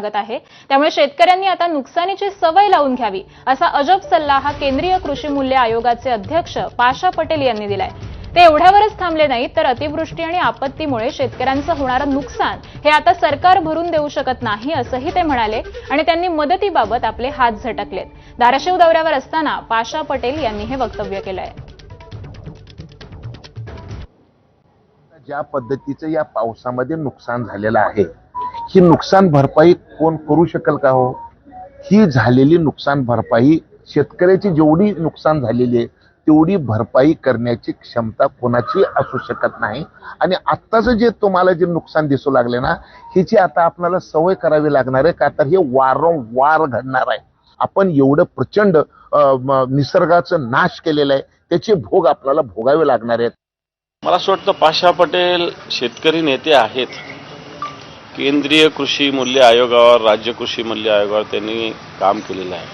लागत आहे. त्यामुळे शेतकऱ्यांनी आता नुकसानीची सवय लावून घ्यावी असा अजब सल्ला हा केंद्रीय कृषी मूल्य आयोगाचे अध्यक्ष पाशा पटेल यांनी दिलाय. ते एवढ्यावरच थांबले नाहीत तर अतिवृष्टी आणि आपत्तीमुळे शेतकऱ्यांचं होणारं नुकसान हे आता सरकार भरून देऊ शकत नाही असंही ते म्हणाले आणि त्यांनी मदतीबाबत आपले हात झटकलेत. धाराशिव दौऱ्यावर असताना पाशा पटेल यांनी हे वक्तव्य केलंय. ज्या पद्धतीचं या पावसामध्ये नुकसान झालेलं आहे ही नुकसान भरपाई कोण करू शकेल का हो? ही झालेली नुकसान भरपाई शेतकऱ्याची जेवढी नुकसान झालेली आहे तेवढी भरपाई करण्याची क्षमता कोणाची असू शकत नाही. आणि आत्ताचं जे तुम्हाला जे नुकसान दिसू लागले ना ह्याची आता आपल्याला सवय करावी लागणार आहे का तर हे वारंवार घडणार आहे. आपण एवढं प्रचंड निसर्गाचं नाश केलेलं आहे त्याचे भोग आपल्याला भोगावे लागणार आहेत. मला असं वाटतं पाशा पटेल शेतकरी नेते आहेत. केंद्रीय कृषी मूल्य आयोगावर राज्य कृषी मूल्य आयोगावर त्यांनी काम केलेलं आहे.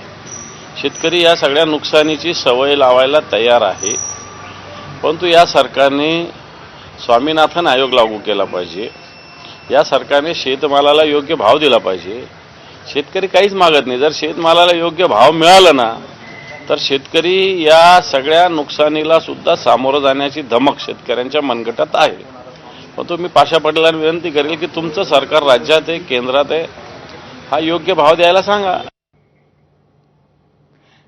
शेतकरी या सगळ्या नुकसानीची सवय लावायला तयार आहे. परंतु या सरकारने स्वामीनाथन आयोग लागू केला पाहिजे. या सरकारने शेतमालाला योग्य भाव दिला पाहिजे. शेतकरी काहीच मागत नाही. जर शेतमालाला योग्य भाव मिळाला ना तर शेतकरी या सगळ्या नुकसानीला सुद्धा सामोरं जाण्याची धमक शेतकऱ्यांच्या मनगटात आहे. पण मी पाशा पटेलांना विनंती करेल की तुमचं सरकार राज्यात आहे केंद्रात आहे हा योग्य भाव द्यायला सांगा.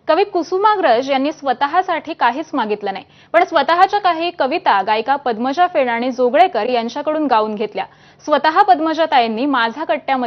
कवी कुसुमाग्रज यांनी स्वतःसाठी काहीच मागितलं नाही. पण स्वतःच्या काही कविता गायिका पद्मजा फेड आणि जोगळेकर यांच्याकडून गाऊन घेतल्या. स्वतः पद्मजाताईंनी माझा कट्ट्यामध्ये